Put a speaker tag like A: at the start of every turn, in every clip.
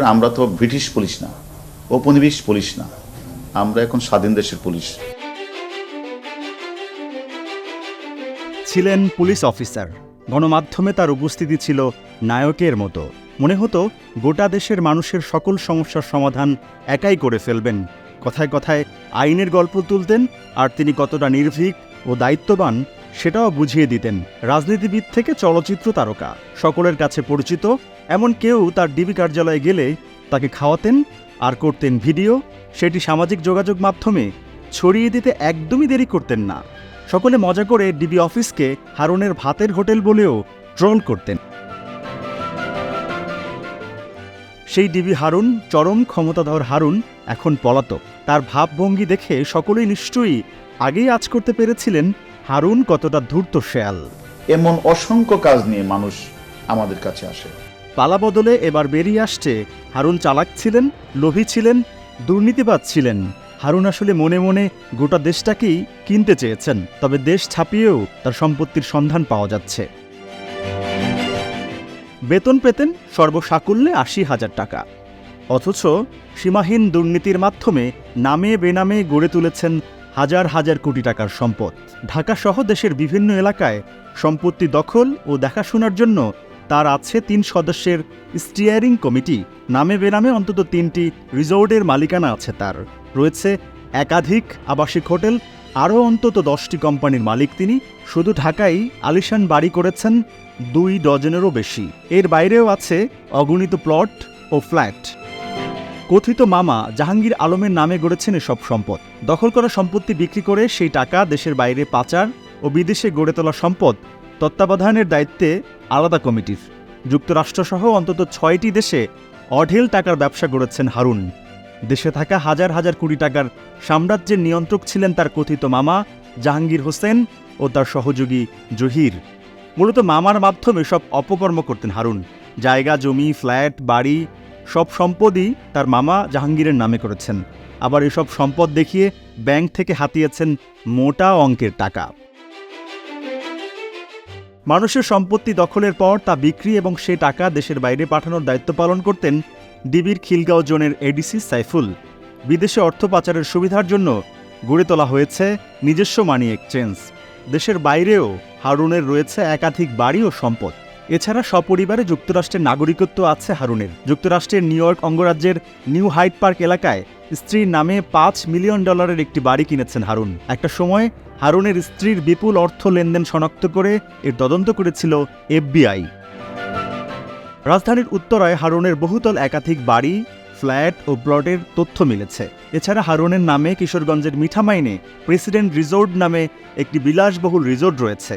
A: করেন আমরা তো ব্রিটিশ পুলিশ না, ঔপনিবেশ পুলিশ না, আমরা এখন স্বাধীন দেশের পুলিশ।
B: ছিলেন পুলিশ অফিসার। গণমাধ্যমে তার উপস্থিতি ছিল নায়কের মতো। মনে হতো গোটা দেশের মানুষের সকল সমস্যার সমাধান একাই করে ফেলবেন। কথায় কথায় আইনের গল্প তুলতেন, আর তিনি কতটা নির্ভীক ও দায়িত্ববান সেটাও বুঝিয়ে দিতেন রাজনীতিবিদ থেকে চলচ্চিত্র তারকা। সকলের কাছে পরিচিত, এমন কেউ তার ডিবি কার্যালয়ে গেলে তাকে খাওয়াতেন আর করতেন ভিডিও। সেটি সামাজিক যোগাযোগ মাধ্যমে ছড়িয়ে দিতে একদমই দেরি করতেন না। সকলে মজা করে ডিবি অফিসকে হারুনের ভাতের হোটেল বলেও ট্রোল করতেন। সেই ডিবি হারুন, চরম ক্ষমতাধর হারুন, এখন পলাতক। তার ভাবভঙ্গি দেখে সকলেই নিশ্চয়ই আগেই আজ করতে পেরেছিলেন হারুন কতটা ধূর্ত শেয়াল?
A: এমন অসংখ্য কাজ নিয়ে মানুষ আমাদের কাছে আসে।
B: পালা বদলে এবার বেরিয়ে আসছে হারুন চালাক ছিলেন লোভী ছিলেন দুর্নীতিবাদ ছিলেন। হারুন আসলে মনে মনে গোটা দেশটাকেই কিনতে চেয়েছেন তবে দেশ ছাপিয়েও তার সম্পত্তির সন্ধান পাওয়া যাচ্ছে। বেতন পেতেন সর্বসাকুল্যে আশি হাজার টাকা। অথচ সীমাহীন দুর্নীতির মাধ্যমে নামে বেনামে গড়ে তুলেছেন হাজার হাজার কোটি টাকার সম্পদ। ঢাকা সহ দেশের বিভিন্ন এলাকায় সম্পত্তি দখল ও দেখাশোনার জন্য তার আছে তিন সদস্যের স্টিয়ারিং কমিটি নামে বেনামে অন্তত তিনটি রিসোর্টের মালিকানা আছে তার। রয়েছে একাধিক আবাসিক হোটেল, আরও অন্তত দশটি কোম্পানির মালিক তিনি। শুধু ঢাকায় আলিশান বাড়ি করেছেন দুই ডজনেরও বেশি। এর বাইরেও আছে অগণিত প্লট ও ফ্ল্যাট। কথিত মামা জাহাঙ্গীর আলমের নামে গড়েছেন এসব সম্পদ। দখল করা সম্পত্তি বিক্রি করে সেই টাকা দেশের বাইরে পাচার ও বিদেশে গড়ে তোলা সম্পদ তত্ত্বাবধানের দায়িত্বে আলাদা কমিটির। যুক্তরাষ্ট্রসহ অন্তত ছয়টি দেশে অঢেল টাকার ব্যবসা গড়েছেন হারুন। দেশে থাকা হাজার হাজার কোটি টাকার সাম্রাজ্যের নিয়ন্ত্রক ছিলেন তার কথিত মামা জাহাঙ্গীর হোসেন ও তার সহযোগী জহির। মূলত মামার মাধ্যমে সব অপকর্ম করতেন হারুন। জায়গা, জমি, ফ্ল্যাট, বাড়ি সব সম্পদই তার মামা জাহাঙ্গীরের নামে করেছেন। আবার এসব সম্পদ দেখিয়ে ব্যাংক থেকে হাতিয়েছেন মোটা অঙ্কের টাকা। মানুষের সম্পত্তি দখলের পর তা বিক্রি এবং সে টাকা দেশের বাইরে পাঠানোর দায়িত্ব পালন করতেন ডিবির খিলগাঁও জোনের এডিসি সাইফুল। বিদেশে অর্থ পাচারের সুবিধার জন্য গড়ে তোলা হয়েছে নিজস্ব মানি এক্সচেঞ্জ। দেশের বাইরেও হারুনের রয়েছে একাধিক বাড়ি ও সম্পদ। এছাড়া সপরিবারে যুক্তরাষ্ট্রের নাগরিকত্ব আছে হারুনের। যুক্তরাষ্ট্রের নিউ ইয়র্ক অঙ্গরাজ্যের নিউ হাইট পার্ক এলাকায় স্ত্রীর নামে পাঁচ মিলিয়ন ডলারের একটি বাড়ি কিনেছেন হারুন। একটা সময় হারুনের স্ত্রীর বিপুল অর্থ লেনদেন শনাক্ত করে এর তদন্ত করেছিল এফবিআই। রাজধানীর উত্তরায় হারুনের বহুতল একাধিক বাড়ি, ফ্ল্যাট ও প্লটের তথ্য মিলেছে। এছাড়া হারুনের নামে কিশোরগঞ্জের মিঠামাইনে প্রেসিডেন্ট রিসোর্ট নামে একটি বিলাসবহুল রিসোর্ট রয়েছে।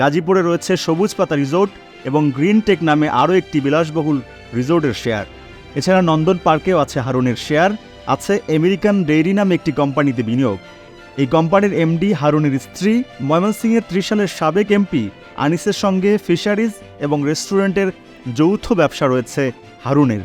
B: গাজীপুরে রয়েছে সবুজ পাতা রিসোর্ট এবং গ্রিন টেক নামে আরও একটি বিলাসবহুল রিসোর্টের শেয়ার। এছাড়া নন্দন পার্কেও আছে হারুনের শেয়ার, আছে আমেরিকান ডেইরি নামে একটি কোম্পানিতে বিনিয়োগ। এই কোম্পানির এমডি হারুনের স্ত্রী, ময়মনসিংহের ত্রিশ সালের সাবেক এমপি, আনিসের সঙ্গে ফিশারিজ এবং রেস্টুরেন্টের যৌথ ব্যবসা রয়েছে হারুনের।